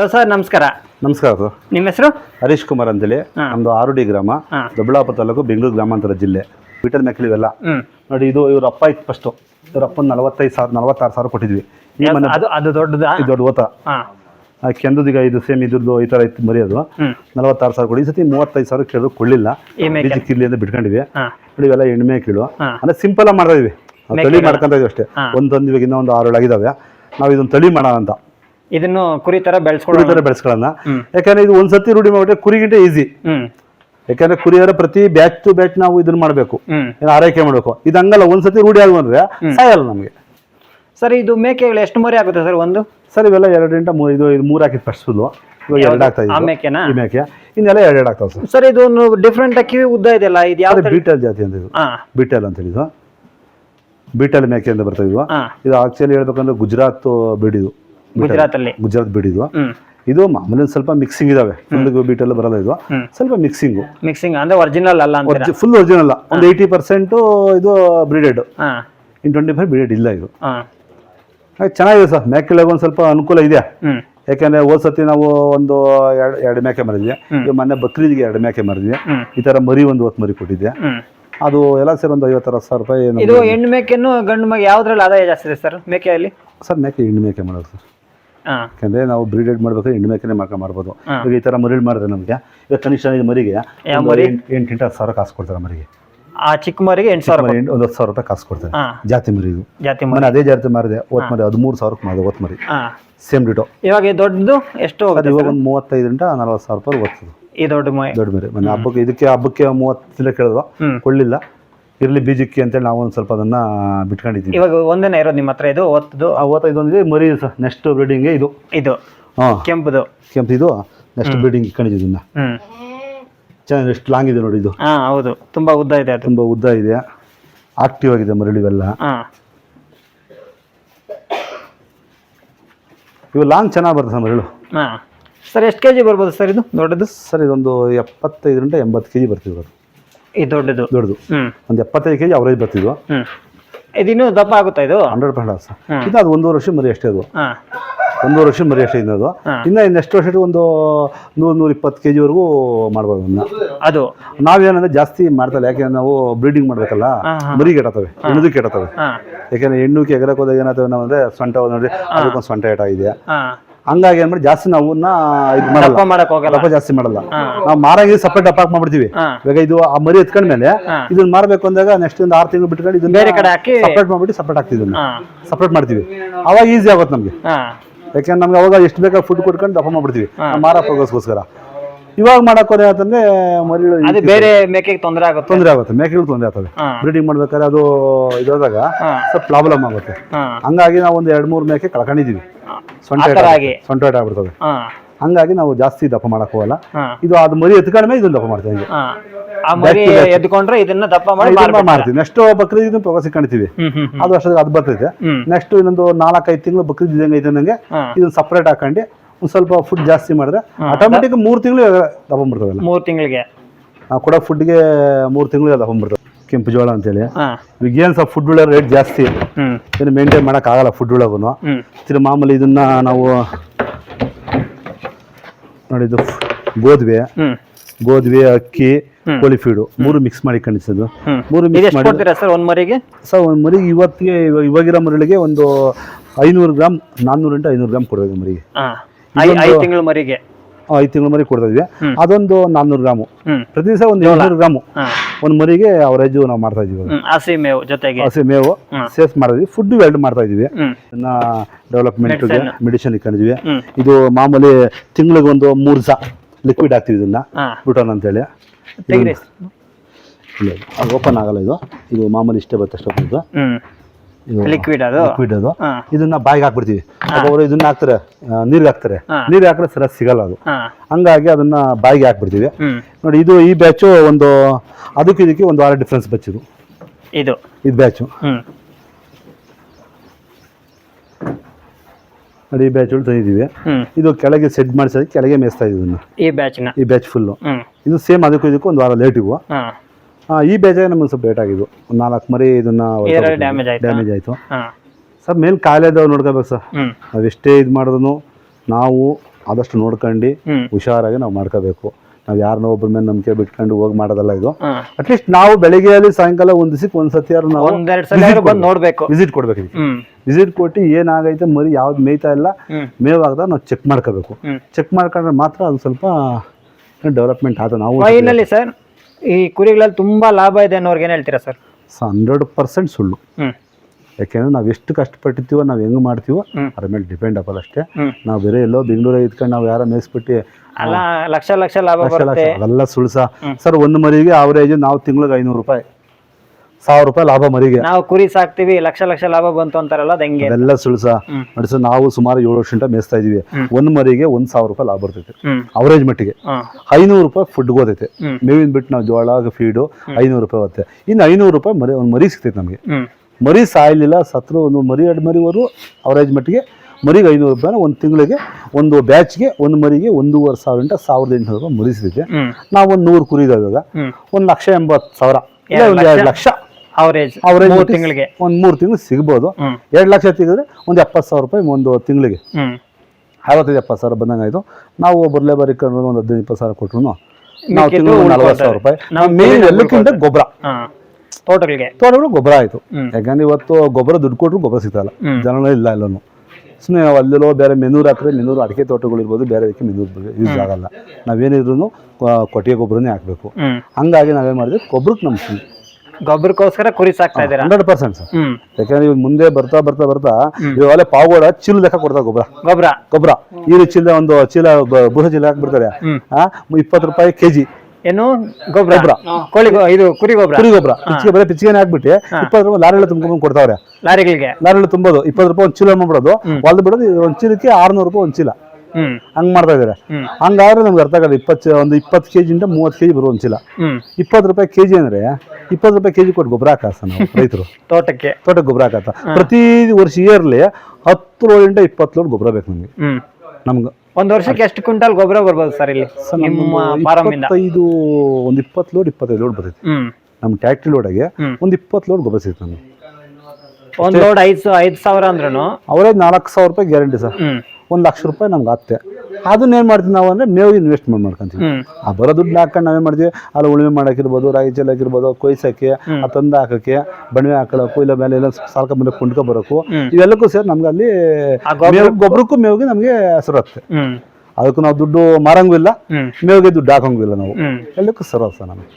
Hello sir ನಮಸ್ಕಾರ. ನಮಸ್ಕಾರ sir. ನಿಮ್ಮ ಹೆಸರು? ಹರೀಶ್ ಕುಮಾರ್ ಅಂತೇಳಿ. ನಮ್ದು ಆರುಡಿ ಗ್ರಾಮ. ದೊಡ್ಡಬಳ್ಳಾಪುರ ತಾಲೂಕು ಬೆಂಗಳೂರು ಗ್ರಾಮಾಂತರ ಜಿಲ್ಲೆ. ಬಿಟಲ್ ಹ್ಮ್. ನೋಡಿ ಇದು ಇವ್ರ ಅಪ್ಪ ಇತ್ತು ಫಸ್ಟ್ ಇವ್ರ ಅಪ್ಪನ ನಲವತ್ತೈದು ಸಾವಿರ ನಲವತ್ತಾರು ಸಾವಿರ ಕೊಟ್ಟಿದ್ವಿ. ಈ ಮನೆ ಅದು ಅದು ದೊಡ್ಡದಾ? ಇದು ದೊಡ್ಡ ಓತ. ಕೆಂದುದೀಗ ಇದು ಸೇಮ್ ಇದ್ರದ್ದು ಈ ತರ ಇತ್ತು ಮರಿಯೋದು. ಅದು ನಲವತ್ತಾರು ಸಾವಿರ ಕೊಡಿ. ಈ ಸತಿ ಮೂವತ್ತೈದು ಸಾವಿರ ಕೇಳಿದ್ರು ಕೊಡಲಿಲ್ಲ. ಕಿರ್ಲಿ ಬೀಜಕ್ಕೆ ಇರ್ಲಿ ಅಂತ ಬಿಟ್ಕೊಂಡಿವಿ ನೋಡಿ ಇವೆಲ್ಲ ಎಣ್ಣೆ ಕೀಳು. ಅಂದ್ರೆ ಸಿಂಪಲ್ ಆಗಿ ಮಾಡ್ತಾ ಇದೀವಿ. ತಳಿ? ಮಾಡ್ಕೊಂತ ಇದ್ವಿ ಅಷ್ಟೇ. ಒಂದೊಂದು ಇವಾಗ ಇನ್ನೂ ಒಂದು ಆರು ಆಗಿದಾವೆ. ನಾವು ಇದೊಂದು ತಳಿ ಮಾಡೋಣ ಅಂತ. ಇದನ್ನು ಕುರಿ ತರ ಕುರಿ ಬೆಳೆಸ್ಕೊಳ್ಳೋ ಬೆಳೆಸ್ಕೊಳ್ಳೋಣ. ಯಾಕಂದ್ರೆ ಇದು ಒಂದ್ಸತಿ ರೂಢಿ ಮಾಡಿಬಿಟ್ರೆ ಕುರಿಗಿಂತ ಈಸಿ ಯಾಕಂದ್ರೆ ಕುರಿಯರ ಪ್ರತಿ ಬ್ಯಾಚ್ ಟು ಬ್ಯಾಚ್ ನಾವು ಇದನ್ನ ಮಾಡಬೇಕು. ಆರೈಕೆ ಮಾಡಬೇಕು. ಇದು ಹಂಗಲ್ಲ ಒಂದ್ಸತಿ ರೂಢಿ ಅಂದ್ರೆ ಸಾಯಲ್ಲ ನಮಗೆ. ಸರ್ ಇದು ಮೇಕೆಗಳು ಎಷ್ಟು ಮರಿ ಆಗುತ್ತೆ ಸರ್ ಒಂದು? ಸರ್ ಇವೆಲ್ಲ ಎರಡರಿಂದ ಮೂರು ಇದು ಇದು ಮೂರು ಹಾಕಿದ್ ಫಸ್ಟ್ ಫುಲ್ಲು ಇವಾಗ ಎರಡು ಆಗ್ತಾ ಆ ಇದೆ. ಮೇಕೆನಾ? ಈ ಮೇಕೆ. ಇನ್ನೆಲ್ಲ ಎರಡು ಎರಡು ಆಗ್ತಾವೆ ಸರ್. ಸರ್ ಇದು ಡಿಫ್ರೆಂಟ್ ಕಿವಿ ಉದ್ದ ಇದೆಯಲ್ಲ ಇದು ಯಾವ ಅದು ಬೀಟಲ್ ಜಾತಿ ಅಂತ ಇದು. ಹಾ ಬೀಟಲ್ ಅಂತ ಹೇಳಿದ್ದು. ಬೀಟಲ್ ಮೇಕೆ ಅಂತ ಬರ್ತಾ ಇದ್ವು ಇದು ಆಕ್ಚುಲಿ ಹೇಳ್ಬೇಕಂದ್ರೆ ಗುಜರಾತ್ ಬಿಡಿದು ಗುಜರಾತ್ ಅಲ್ಲಿ ಗುಜರಾತ್ ಬೀಟ್ ಇದು ಇದು ಮಾಮೂಲಿ ಸ್ವಲ್ಪ ಮಿಕ್ಸಿಂಗ್ ಇದಾವೆ. ಫುಲ್ ಎಲ್ಲ ಬರಲ್ಲ ಇದು. ಸ್ವಲ್ಪ ಮಿಕ್ಸಿಂಗ್ ಮಿಕ್ಸಿಂಗ್ ಅಂದ್ರೆ ಒರಿಜಿನಲ್ ಅಲ್ಲ ಫುಲ್ ಒರಿಜಿನಲ್ ಒಂದು ಏಯ್ಟಿ ಪರ್ಸೆಂಟು ಇದು ಬ್ರೀಡೆಡ್ ಇನ್ ಟ್ವೆಂಟಿ ಫೈವ್ ಬ್ರೀಡೆಡ್ ಇಲ್ಲ ಇದು. ಚೆನ್ನಾಗಿದೆ ಸರ್. ಮೇಕೆಲಾಗ ಒಂದು ಸ್ವಲ್ಪ ಅನುಕೂಲ ಇದೆ. ಯಾಕೆಂದ್ರೆ ಹೋದ್ ಸತಿ ನಾವು ಒಂದು ಎರಡು ಎರಡು ಮೇಕೆ ಮಾರಿದ್ವಿ. ಈಗ ಮೊನ್ನೆ ಬಕ್ರೀದ್ಗೆ ಎರಡು ಮೇಕೆ ಮಾರಿದ್ವಿ. ಈ ತರ ಮರಿ ಒಂದು ಹೊತ್ತು ಮರಿ ಕೊಟ್ಟಿದ್ದೆ. ಅದು ಎಲ್ಲ ಸೇರಿ ಒಂದು ಐವತ್ತರ ಸಾವಿರ ರೂಪಾಯಿ ಇದು ಹೆಣ್ಣು ಮೇಕೆನು ಗಂಡು ಮೇಕೆ ಯಾವ್ದ್ರಲ್ಲಿ ಆದಾಯ ಜಾಸ್ತಿ ಇದೆ ಸರ್? ಮೇಕೆಯಲ್ಲಿ ಸರ್ ಮೇಕೆ ಹೆಣ್ಣು ಮೇಕೆ ಮಾಡೋದು ಸರ್. ಯಾಕಂದ್ರೆ ನಾವು ಬ್ರೀಡೆಡ್ ಮಾಡ್ಬೇಕಾದ್ರೆ ಹೆಣ್ಣು ಮೇಕೆನೆ ಮಾಡ್ಕೊಂಡು ಮಾಡ್ಬೋದು ಈಗ ಈ ತರ ಮರಿ ಮಾಡಿದ್ರೆ ನಮಗೆ ಈಗ ಕನಿಷ್ಠ ಇದು ಮರಿಗೆ? ಎಂಟು ಎಂಟು ಹತ್ತು ಸಾವಿರ ಕಾಸು ಕೊಡ್ತಾರೆ ಮರಿಗೆ. ಆ ಚಿಕ್ಕ ಮರಿಗೆ ಎಂಟು ಸಾವಿರ ಎಂಟು- ಒಂದು ಹತ್ತು ಸಾವಿರ ರೂಪಾಯಿ ಕಾಸು ಕೊಡ್ತಾರೆ. ಜಾತಿ ಮರಿ ಇದು ಜಾತಿ ಮರಿ. ಅದೇ ಜಾತಿ ಮಾರಿದೆ ಒತ್ತು ಮರಿ ಹದಿಮೂರು ಸಾವಿರಕ್ಕೆ ಮಾಡಿದೆ ಒತ್ತು ಮರಿ. ಸೇಮ್ ಡಿಟೋ ಇವಾಗ ದೊಡ್ಡದು ಎಷ್ಟು ಅದು ಇವಾಗ ಒಂದು ಮೂವತ್ತೈದರಿಂದ ನಲ್ವತ್ತು ಸಾವಿರ ರೂಪಾಯಿ ಓದ್ತದೆ ಈ ದೊಡ್ಡ ದೊಡ್ಡ ಮರಿ. ಮನೆ ಹಬ್ಬಕ್ಕೆ ಇದಕ್ಕೆ ಹಬ್ಬಕ್ಕೆ ಮೂವತ್ತು ಕೇಳಿದ್ರು ಹ್ಮ್. ಕೊಳ್ಳಿಲ್ಲ. ಇರಲಿ ಬೀಜಕ್ಕೆ ಅಂತೇಳಿ ನಾವು ಒಂದು ಸ್ವಲ್ಪ ಅದನ್ನು ಬಿಟ್ಕೊಂಡಿದ್ದೀವಿ ಇವಾಗ ಒಂದೇ ಇರೋದು ನಿಮ್ಮ ಹತ್ರ ಇದು ಒತ್ತದು ಆ ಇದು ಇದೊಂದಿದೆ ಮರಿ ಸರ್ ನೆಕ್ಸ್ಟ್ ಬ್ರೀಡಿಂಗ್ಗೆ ಇದು. ಇದು. ಹಾಂ. ಕೆಂಪುದು. ಕೆಂಪು ಇದು ನೆಕ್ಸ್ಟ್ ಬ್ರೀಡಿಂಗ್ ಇಟ್ಕೊಂಡಿದ್ದೀವಿ ಇದನ್ನ. ಹ್ಮ್. ಚೆನ್ನಾಗಿ ಎಷ್ಟು ಲಾಂಗ್ ಇದೆ ನೋಡಿ ಇದು. ಹಾ ಹೌದು. ತುಂಬಾ ಉದ್ದ ಇದೆ ಅದು. ತುಂಬ ಉದ್ದ ಇದೆ. ಆಕ್ಟಿವ್ ಆಗಿದೆ ಮರಳು ಇವೆಲ್ಲ. ಹಾ. ಇವು ಲಾಂಗ್ ಚೆನ್ನಾಗಿ ಬರ್ತದೆ ಸರ್ ಮರಳು. ಹಾ. ಸರ್ ಎಷ್ಟು ಕೆಜಿ ಬರ್ಬೋದು ಸರ್ ಇದು? ದೊಡ್ಡದು? ಸರ್ ಇದೊಂದು ಎಪ್ಪತ್ತೈದರಿಂದ ಎಂಬತ್ತು ಕೆ ಜಿ ಬರ್ತೀವಿ ಅದು ಈ ದೊಡ್ಡದು. ದೊಡ್ಡದು. ಒಂದು ಎಪ್ಪತ್ತೈದು ಕೆಜಿ ಅವರೇಜ್ ಬರ್ತಿದ್ವು. ಇದಿನ್ನೂ ದಪ್ಪ ಆಗುತ್ತಾ ಇದು? Hundred percent sir. ಇದು ಅದು ಒಂದೂವರೆ ವರ್ಷ ಮರಿ ಅಷ್ಟೇ ಅದು. ಒಂದೂವರೆ ವರ್ಷ ಮರಿ ಅಷ್ಟೇ ಇನ್ನದು. ಇನ್ನು ನೆಕ್ಸ್ಟ್ ವರ್ಷಕ್ಕೆ ಒಂದು ನೂರು ನೂರ ಇಪ್ಪತ್ತು ಕೆ ಜಿವರೆಗೂ ಮಾಡ್ಬೋದು ಅದನ್ನ. ಅದು. ನಾವೇನಂದ್ರೆ ಜಾಸ್ತಿ ಮಾಡ್ತಲ್ಲ ಯಾಕೆಂದ್ರೆ ನಾವು ಬ್ರೀಡಿಂಗ್ ಮಾಡ್ಬೇಕಲ್ಲ. ಮರಿ ಕೆಟ್ಟತವೆ ಹೆಣ್ಣು ಕೆಟ್ಟತವೆ ಯಾಕೆಂದ್ರೆ ಹೆಣ್ಣು ಎಗರಕ್ಕೆ ಹೋದಾಗ ಏನಾಗ್ತವೆ ನಾವು ಅಂದ್ರೆ ಸೊಂಟ ನೋಡಿ ಅದಕ್ಕೊಂದು ಸೊಂಟ ಏಟ ಇದೆ ಹಾ. ಹಂಗಾಗಿ ಏನ್ ಮಾಡಿ ಜಾಸ್ತಿ ನಾವು ಇದು ಮಾಡಲ್ಲ. ದಪ್ಪ ಮಾಡಕ್ ಹೋಗಲ್ಲ. ದಪ್ಪ ಜಾಸ್ತಿ ಮಾಡಲ್ಲ. ನಾವು ಮಾರಾಗಿ ಸಪ್ರೇಟ್ ದಪ್ಪ ಹಾಕಿ ಮಾಡ್ಬಿಡ್ತೀವಿ. ಇವಾಗ ಇದು ಆ ಮರಿ ಎತ್ಕೊಂಡ್ಮೇಲೆ ಮೇಲೆ ಇದನ್ನ ಮಾರಬೇಕು ಅಂದಾಗ ನೆಕ್ಸ್ಟ್ ಒಂದು ಆರು ತಿಂಗಳು ಬಿಟ್ಕೊಂಡು ಇದನ್ನ ಬೇರೆ ಕಡೆ ಹಾಕಿ ಸಪ್ರೇಟ್ ಮಾಡ್ಬಿಟ್ಟು ಸಪ್ರೇಟ್ ಹಾಕ್ತಿದ್ವಿ ಸಪ್ರೇಟ್ ಮಾಡ್ತೀವಿ. ಅವಾಗ ಈಸಿ ಆಗುತ್ತೆ ನಮ್ಗೆ. ಯಾಕಂದ್ರೆ ನಮ್ಗೆ ಅವಾಗ ಎಷ್ಟು ಬೇಕಾ ಫುಡ್ ಕೊಟ್ಕೊಂಡು ದಪ್ಪ ಮಾಡ್ಬಿಡ್ತೀವಿ. ಹಾ. ಮಾರ ಪರ್ಗೋಸ್ಕರ ಇವಾಗ ಮಾಡಕ್ ಹೋದ್ರೆ ಅಂತಂದ್ರೆ ಮರಿ ಅದು ಬೇರೆ ಮೇಕೆ ತೊಂದರೆ ಆಗುತ್ತೆ. ತೊಂದರೆ ಆಗುತ್ತೆ ಮೇಕೆಗಳು ತೊಂದರೆ ಆಗ್ತವೆ. ಹಾ. ಬ್ರೀಡಿಂಗ್ ಮಾಡ್ಬೇಕಾದ್ರೆ ಅದು ಇದಾದಾಗ ಹಾ. ಸ್ವಲ್ಪ ಪ್ರಾಬ್ಲಮ್ ಆಗುತ್ತೆ. ಹಾ. ಹಂಗಾಗಿ ನಾವು ಒಂದು ಎರಡು ಮೂರು ಮೇಕೆ ಕಳ್ಕೊಂಡಿದೀವಿ. ಸೊಂಟ ಆ ಥರ ಆಗಿ. ಸೊಂಟ ಹಾ. ಹಂಗಾಗಿ ನಾವು ಜಾಸ್ತಿ ದಪ್ಪ ಮಾಡಕ್ ಹೋಗಲ್ಲ. ಹಾ. ಇದು ಅದು ಮರಿ ಎತ್ಕೊಂಡ್ಮೇಲೆ ಇದನ್ನ ದಪ್ಪ ಮಾಡ್ತೀವಿ ಹಂಗೆ. ಹಾ. ಆ ಮರಿ ಎದ್ಕೊಂಡ್ರೆ ಇದನ್ನ ದಪ್ಪ ಮಾಡಿ ಇದನ್ನ. ಮಾಡ್ತೀವಿ. ನೆಕ್ಸ್ಟ್ ಬಕ್ರೀದ್ ಇದನ್ನ ಪ್ರವಾಸ ಕಾಣ್ತೀವಿ. ಹ್ಮ್ ಹ್ಮ್ ಹ್ಮ್. ಅದು ಅಷ್ಟೊತ್ತಿಗೆ ಅದು ಬರ್ತೈತೆ. ಹ್ಮ್. ನೆಕ್ಸ್ಟ್ ಇನ್ನೊಂದು ನಾಲ್ಕೈದು ತಿಂಗಳು ಬಕ್ರೀದ್ ಇದ್ದಂಗೆ ಐತೆ ನಂಗೆ ಹಾ. ಇದನ್ನ ಸಪ್ರೇಟ್ ಹಾಕೊಂಡು ಸ್ವಲ್ಪ ಫುಡ್ ಜಾಸ್ತಿ ಮಾಡಿದ್ರೆ ಆಟೋಮೆಟಿಕ್ ಮೂರು ತಿಂಗಳು ತಗೊಂಡ್ಬಿಡ್ತಾವಲ್ಲ ಮೂರು ತಿಂಗಳಿಗೆ. ನಾವು ಕೊಡೋ ಫುಡ್ಗೆ ಮೂರು ತಿಂಗಳು ತಗೊಂಡ್ಬಿಡ್ತಾವೆ ಬಿಡ್ತವೆ ಕೆಂಪು ಜೋಳ ಅಂತೇಳಿ. ಹೇಳಿ ಈಗ ಏನು ಸ್ವಲ್ಪ ಫುಡ್ ಉಳ ರೇಟ್ ಜಾಸ್ತಿ ಏನು ಮೇಂಟೈನ್ ಮಾಡೋಕ್ಕಾಗಲ್ಲ ಫುಡ್ ಉಳಗೂ ತಿರು ಮಾಮೂಲಿ ಇದನ್ನ ನಾವು ನೋಡಿದ್ದು ಗೋಧಿ ಗೋದ್ವೆ. ಗೋಧಿ ಅಕ್ಕಿ. ಕೋಳಿ ಫೀಡು ಮೂರು ಮಿಕ್ಸ್ ಮಾಡಿ ಕಣಿಸೋದು ಮೂರು ಮಿಕ್ಸ್ ಮಾಡಿ ಸರ್ ಒಂದ್ ಮರಿಗೆ? ಸರ್ ಒಂದು ಮರಿಗೆ ಇವತ್ತಿಗೆ ಇವ- ಇವಾಗಿರೋ ಮರಳಿಗೆ ಒಂದು ಐನೂರು ಗ್ರಾಮ್ ನಾನ್ನೂರಿಂದ ಐನೂರು ಗ್ರಾಮ್ ಕೊಡೋದು ಮರಿಗೆ. ಐದ್ ತಿಂಗಳ ಮರಿಗೆ. ಐದು ತಿಂಗಳ ಮರಿ ಕೊಡ್ತಾ ಇದ್ವಿ ಅದೊಂದು ನಾನ್ನೂರು ಗ್ರಾಮು. ಪ್ರತಿ ದಿವಸ ಒಂದು ಏಳ್ನೂರು ಗ್ರಾಮು. ಒಂದು ಮರಿಗೆ ಅವರೇಜು ನಾವು ಮಾಡ್ತಾ ಇದೀವಿ ಹಸಿ ಮೇವು ಜೊತೆಗೆ. ಹಸಿ ಮೇವು ಸೇಸ್ ಮಾಡ್ತಾ ಮಾಡಿದ್ವಿ ಫುಡ್ ವೆಲ್ಡ್ ಮಾಡ್ತಾ ಇದೀವಿ ಡೆವಲಪ್ಮೆಂಟ್ ಮೆಡಿಸಿನ್ ಇಟ್ಕೊಂಡಿದ್ವಿ ಇದು ಮಾಮೂಲಿ ತಿಂಗಳಿಗೆ ಒಂದು ಮೂರು ಲಿಕ್ವಿಡ್ ಹಾಕ್ತೀವಿ ಇದನ್ನ. ಬ್ಯೂಟಾನ್ ಅಂತೇಳಿ ಅದು ಓಪನ್ ಆಗಲ್ಲ ಇದು. ಇದು ಮಾಮೂಲಿ ಇಷ್ಟೇ ಬರ್ತಾ ಇದು ಲಿಕ್ವಿಡ್ ಅದು? ಲಿಕ್ವಿಡ್ ಅದು. ಹಾ. ಇದನ್ನ ಬಾಯಿಗೆ ಹಾಕ್ಬಿಡ್ತೀವಿ. ಒಬ್ಬೊಬ್ರು ಇದನ್ನ ಹಾಕ್ತಾರೆ ನೀರ್ ನೀರಿಗೆ ಹಾಕ್ತಾರೆ. ನೀರ್ ನೀರಿಗೆ ಹಾಕಿದ್ರೆ ಸರ ಸಿಗಲ್ಲ ಅದು. ಹಂಗಾಗಿ ಅದನ್ನ ಬಾಯಿಗೆ ಹಾಕ್ಬಿಡ್ತೀವಿ. ನೋಡಿ ಇದು ಈ ಬ್ಯಾಚು ಒಂದು ಅದಕ್ಕೆ ಇದಕ್ಕೆ ಒಂದು ವಾರ ಡಿಫ್ರೆನ್ಸ್ ಬ್ಯಾಚ್ ಇದು? ಇದು ಬ್ಯಾಚು ಹ್ಮ್. ನೋಡಿ ಈ ಬ್ಯಾಚ್ ತಂದಿದ್ದೀವಿ. ಇದು ಕೆಳಗೆ ಸೆಟ್ ಮಾಡಿಸೋದಕ್ಕೆ ಕೆಳಗೆ ಮೇಯಿಸ್ತಾ ಇದ್ದೀವಿ ಇದನ್ನ. ಈ ಬ್ಯಾಚ್ನ ಈ ಬ್ಯಾಚ್ ಫುಲ್ಲು ಇದು ಸೇಮ್ ಅದಕ್ಕೂ ಇದಕ್ಕೂ ಒಂದು ವಾರ ಲೇಟ್ ಇವು. ಈ ಬ್ಯಾಚಾಗ ನಮಗೆ ಸ್ವಲ್ಪ ಲೇಟ್ ಆಗಿದ್ದು. ಒಂದು ನಾಲ್ಕು ಮರಿ ಇದನ್ನ ಡ್ಯಾಮೇಜ್ ಆಯ್ತು? ಡ್ಯಾಮೇಜ್ ಆಯಿತು. ಸರ್ ಮೇಲೆ ಕಾಯಿಲೆ ಇದಾವೆ ನೋಡ್ಕೋಬೇಕು ಸರ್. ಹ್ಮ್. ನಾವು ಎಷ್ಟೇ ಇದು ಮಾಡಿದ್ರು ನಾವು ಆದಷ್ಟು ನೋಡ್ಕೊಂಡು ಹುಷಾರಾಗಿ ನಾವು ಮಾಡ್ಕೋಬೇಕು. ನಾವು ಯಾರನ್ನೋ ಒಬ್ಬರ ಮೇಲೆ ನಂಬಿಕೆ ಬಿಟ್ಕೊಂಡು ಹೋಗಿ ಮಾಡೋದಲ್ಲ ಇದು. ಅಟ್ಲೀಸ್ಟ್ ನಾವು ಬೆಳಿಗ್ಗೆ ಅಲ್ಲಿ ಸಾಯಂಕಾಲ ಒಂದು ದಿವಸಕ್ಕೆ ಒಂದು ಸತಿ ಯಾರು ನಾವು ಬಂದು ನೋಡ್ಬೇಕು. ವಿಸಿಟ್ ಕೊಡ್ಬೇಕು ವಿಸಿಟ್ ಕೊಟ್ಟು ಏನಾಗೈತೆ ಮರಿ ಯಾವ್ದು ಮೇಯ್ತಾ ಇಲ್ಲ ಮೇವಾಗ್ದಾಗ ಮೇವಾಗ್ದ ನಾವು ಚೆಕ್ ಮಾಡ್ಕೋಬೇಕು. ಚೆಕ್ ಮಾಡ್ಕೊಂಡ್ರೆ ಮಾತ್ರ ಅದು ಸ್ವಲ್ಪ ಡೆವಲಪ್ಮೆಂಟ್ ಆದ ನಾವು ಫೈನಲಿ ಸರ್ ಈ ಕುರಿಗಳಲ್ಲಿ ತುಂಬಾ ಲಾಭ ಇದೆ ಅನ್ನೋರ್ಗೆ ಏನ್ ಹೇಳ್ತೀರಾ ಸರ್? ಹಂಡ್ರೆಡ್ ಪರ್ಸೆಂಟ್ ಸುಳ್ಳು. ಹ್ಮ್. ಯಾಕೆಂದ್ರೆ ನಾವು ಎಷ್ಟು ಕಷ್ಟಪಟ್ಟಿರ್ತೀವೋ ನಾವು ಹೆಂಗೆ ಮಾಡ್ತೀವೋ. ಅದ್ರ ಮೇಲೆ ಡಿಪೆಂಡ್ ಅಪ್ಪಲ್ಲ ಅಷ್ಟೇ. ನಾವು ಬೇರೆ ಎಲ್ಲೋ ಬೆಂಗಳೂರಲ್ಲಿ ಇದ್ಕೊಂಡು ನಾವು ಯಾರ ಮೇಯಿಸ್ಬಿಟ್ಟು ಅಲ್ಲ ಲಕ್ಷ ಲಕ್ಷ ಲಾಭ ಲಕ್ಷ ಲಕ್ಷ ಬರುತ್ತೆ. ಅವೆಲ್ಲ ಸುಳ್ಸ ಸರ್ ಒಂದು ಮರಿಗೆ ಆವ್ರೇಜ್ ನಾವು ತಿಂಗ್ಳಿಗೆ ಐನೂರು ರೂಪಾಯಿ. ಸಾವಿರ ರೂಪಾಯಿ ಲಾಭ ಮರಿಗೆ. ನಾವು ಕುರಿ ಸಾಕ್ತಿವಿ ಲಕ್ಷ ಲಕ್ಷ ಲಾಭ ಬಂತು ಅಂತಾರಲ್ಲ ಅದಂಗೆ ಹೆಂಗೆ ಅದೆಲ್ಲ ಸುಳ್ಸ. ನೋಡಿ ಸರ್ ನಾವು ಸುಮಾರು ಏಳು ವರ್ಷ ಮೇಯಿಸ್ತಾ ಇದೀವಿ. ಒಂದ್ ಮರಿಗೆ ಒಂದ್ ಸಾವಿರ ರೂಪಾಯಿ ಲಾಭ ಬರ್ತೈತೆ. ಅವರೇಜ್ ಮಟ್ಟಿಗೆ. ಐನೂರು ರೂಪಾಯಿ ಫುಡ್ ಹ್ಮ್. ಮೇವಿನ ಬಿಟ್ಟು ನಾವು ಜೋಳ ಫೀಡು ಐನೂರು ರೂಪಾಯಿ ಹೋಗುತ್ತೆ ಇನ್ನು ಐನೂರು ರೂಪಾಯಿ ಮರಿ ಒಂದು ಮರಿ ಸಿಗ್ತೈತೆ ನಮಗೆ. ಮರಿ ಸಾಯ್ಲಿಲ್ಲ ಸತ್ರು ಒಂದು ಮರಿ ಎರಡು ಮರಿವರು ಅವರೇಜ್ ಮಟ್ಟಿಗೆ ಮರಿಗೆ ಐನೂರು ರೂಪಾಯಿ ಒಂದು ತಿಂಗಳಿಗೆ ಒಂದು ಬ್ಯಾಚ್ಗೆ ಒಂದು ಮರಿಗೆ ಒಂದೂವರೆ ಸಾವಿರದಿಂದ ಸಾವಿರದ ಎಂಟುನೂರು ರೂಪಾಯಿ ಮರಿ ಸಿಗುತ್ತೆ. ನಾವು ಒಂದು ನೂರು ಕುರಿ ಇದಾವೆ ಇವಾಗ. ಹ್ಮ್. ಒಂದು ಲಕ್ಷ ಎಂಬತ್ತು ಸಾವಿರ. ಇಲ್ಲ ಒಂದು ಎರಡು ಲಕ್ಷ. ಅವರೇಜ್ ಅವರೇಜ್ ಮೂರು ತಿಂಗಳಿಗೆ. ಒಂದು ಮೂರು ತಿಂಗಳು ಸಿಗ್ಬೋದು. ಎರಡ್ ಲಕ್ಷ ತೆಗೆದ್ರೆ ಒಂದು ಎಪ್ಪತ್ತು ಸಾವಿರ ರೂಪಾಯಿ ಒಂದು ತಿಂಗಳಿಗೆ. ಅರವತ್ತೈದು ಎಪ್ಪತ್ ಸಾವಿರ ಬಂದಂಗೆ ಆಯಿತು ನಾವು ಒಬ್ಬರು ಲೇಬರ್ ಇಟ್ಕೊಂಡು ಒಂದು ಹದಿನೈದು ಇಪ್ಪತ್ತು ಸಾವಿರ ಕೊಟ್ರು ನಾವು ತಿಂಗಳು ನಲವತ್ತು ಸಾವಿರ ರೂಪಾಯಿ. ನಾವು ಮೇನ್ ಬೇರೆ ಎಲ್ಲಕ್ಕಿಂತ ಗೊಬ್ಬರ. ತೋಟಗಳಿಗೆ. ತೋಟಗಳು ಗೊಬ್ಬರ ಆಯ್ತು. ಯಾಕಂದ್ರೆ ಇವತ್ತು ಗೊಬ್ಬರ ದುಡ್ಡು ಕೊಟ್ಟರು ಗೊಬ್ಬರ ಸಿಗ್ತಾ ಇಲ್ಲ. ಜನಗಳೇ ಇಲ್ಲ ಎಲ್ಲೂ ಸುಮ್ಮನೆ ನಾವು ಅಲ್ಲೆಲ್ಲೋ ಬೇರೆ ಮೆನೂರು ಹಾಕಿದ್ರೆ ಮೆನೂರು ಅಡಿಕೆ ತೋಟಗಳು ಇರ್ಬೋದು ಬೇರೆ ಅದಕ್ಕೆ ಮೆನೂರು ಯೂಸ್ ಆಗಲ್ಲ. ನಾವೇನಿದ್ರು ಕೊಟ್ಟಿಗೆ ಗೊಬ್ಬರನೇ ಹಾಕಬೇಕು. ಹಂಗಾಗಿ ನಾವೇನು ಮಾಡಿದ್ವಿ ಗೊಬ್ಬರಕ್ಕೆ ನಮ್ಮ ಗೊಬ್ಬರಕ್ಕೋಸ್ಕರ ಕುರಿ ಸಾಕ್ತಾ ಇದ್ದೀರಾ ಹಂಡ್ರೆಡ್ ಪರ್ಸೆಂಟ್ ಸರ್. ಹ್ಮ್. ಯಾಕಂದ್ರೆ ಇವ್ ಮುಂದೆ ಬರ್ತಾ ಬರ್ತಾ ಬರ್ತಾ ಇವಾಗಲೇ ಪಾವಗೋಡ ಚೀಲ ಲೆಕ್ಕ ಕೊಡ್ತಾರೆ ಗೊಬ್ಬರ. ಗೊಬ್ಬರ? ಗೊಬ್ಬರ. ಈ ಚೀಲ ಒಂದು ಚೀಲ ಬ- ಬುಡ ಚೀಲ ಹಾಕ್ಬಿಡ್ತಾರೆ. ಆ ಇಪ್ಪತ್ತು ರೂಪಾಯಿ ಕೆಜಿ. ಏನು? ಗೊಬ್ಬರ? ಕೋಳಿ ಗೊ- ಇದು ಕುರಿ ಗೊಬ್ಬರ? ಕುರಿ ಗೊಬ್ಬರ. ಪಿಚ್ಚಿಗೆ ಬರೀ ಪಿಚ್ಚಿಗೆ ಹಾಕ್ಬಿಟ್ಟು ಇಪ್ಪತ್ತು ರೂಪಾಯಿ ಲಾರಿಗಳು ತುಂಬ್ಕೊಂಡು ಕೊಡ್ತಾವ್ರೆ. ಲಾರಿಗಳಿಗೆ? ಲಾರಿಗಳು ತುಂಬೋದು. ಇಪ್ಪತ್ತು ರೂಪಾಯಿ ಒಂದು ಚೀಲ ಮಾಡ್ಬಿಡೋದು. ಹೊಲ್ದು ಬಿಡೋದು ಒಂದು ಚೀಲಕ್ಕೆ ಆರ್ನೂರು ರೂಪಾಯಿ ಒಂದು ಚೀಲ. ಹಂಗ್ ಮಾಡ್ತಾ ಇದಾರೆ. ಹಂಗಾದ್ರೆ ನಮ್ಗೆ ಅರ್ಥ ಆಗಲ್ಲ. ಇಪ್ಪತ್ತು ಒಂದು ಇಪ್ಪತ್ತು ಕೆಜಿಯಿಂದ ಮೂವತ್ತು ಕೆಜಿ ಬರೋ ಒಂದು ಚೀಲ. ಇಪ್ಪತ್ತು ರೂಪಾಯಿ ಕೆಜಿ ಅಂದ್ರೆ ಇಪ್ಪತ್ತು ರೂಪಾಯಿ ಕೆಜಿ ಕೊಟ್ಟು ಗೊಬ್ಬರ ಹಾಕಾಸ ನಾವು ರೈತರು. ತೋಟಕ್ಕೆ. ತೋಟಕ್ಕೆ ಗೊಬ್ಬರ ಹಾಕತ್ತ ಪ್ರತಿ ವರ್ಷ ಇಯರ್ಲಿ ಹತ್ತು ಲೋಡಿಂದ ಇಪ್ಪತ್ತು ಲೋಡ್ ಗೊಬ್ಬರ ಬೇಕು ನಮಗೆ. ನಮ್ಗೆ. ಒಂದ್ ವರ್ಷಕ್ಕೆ ಎಷ್ಟು ಕ್ವಿಂಟಲ್ ಗೊಬ್ಬರ ಬರ್ಬೋದು ಸರ್ ಇಲ್ಲಿ? ಇಂದ ಇಪ್ಪತ್ತೈದು ಒಂದು ಇಪ್ಪತ್ತು ಲೋಡ್ ಇಪ್ಪತ್ತೈದು ಲೋಡ್ ಬರ್ತೈತಿ. ನಮ್ಮ ಟ್ಯಾಕ್ಟ್ರಿ ಲೋಡಾಗೆ ಆಗಿ ಒಂದು ಇಪ್ಪತ್ತು ಲೋಡ್ ಗೊಬ್ಬರ ಸಿಗುತ್ತೆ ನಮಗೆ. ಒಂದ್ ಲೋಡ್ ಐದು ಐದು ಸಾವಿರ ಅಂದ್ರೂ ಅವರೇ ನಾಲ್ಕು ಸಾವಿರ ರೂಪಾಯಿ ಗ್ಯಾರಂಟಿ ಸರ್. ಒಂದು ಲಕ್ಷ ರೂಪಾಯಿ ನಮ್ಗೆ ಆಗುತ್ತೆ ಅದನ್ನ ಏನು ಮಾಡ್ತೀವಿ ನಾವು ಅಂದರೆ ಮೇವು ಇನ್ವೆಸ್ಟ್ಮೆಂಟ್ ಮಾಡ್ಕೊಂತೀವಿ. ಆ ಬರೋ ದುಡ್ಡು ಹಾಕೊಂಡು ನಾವೇನು ಮಾಡ್ತೀವಿ? ಅಲ್ಲಿ ಉಳುಮೆ ಮಾಡೋಕ್ಕಿರ್ಬೋದು ರಾಗಿ ಚೆಲ್ಲ ಹಾಕಿರ್ಬೋದು ಕೊಯ್ಸಕ್ಕೆ ಆ ತಂದು ಹಾಕಕ್ಕೆ ಬಣವೆ ಹಾಕೊಳ್ಳೋಕು ಇಲ್ಲ ಮೇಲೆ ಎಲ್ಲ ಸಾಲ್ಕ ಮೇಲೆ ಕುಂಡ್ಕೊ ಬರೋಕು ಇವೆಲ್ಲಕ್ಕೂ ಸೇರಿ ನಮ್ಗೆ ಅಲ್ಲಿ ಗೊಬ್ಬರಕ್ಕೂ ಮೇವಿಗೆ ನಮಗೆ ಹೆಸರುತ್ತೆ ಹ್ಮ್. ಅದಕ್ಕೂ ನಾವು ದುಡ್ಡು ಮಾರಂಗೂ ಇಲ್ಲ ಮೇವಿಗೆ ದುಡ್ಡು ಹಾಕಂಗೂ ಇಲ್ಲ ನಾವು. ಎಲ್ಲಕ್ಕೂ ಸರ ಸರ್ ನಮಗೆ.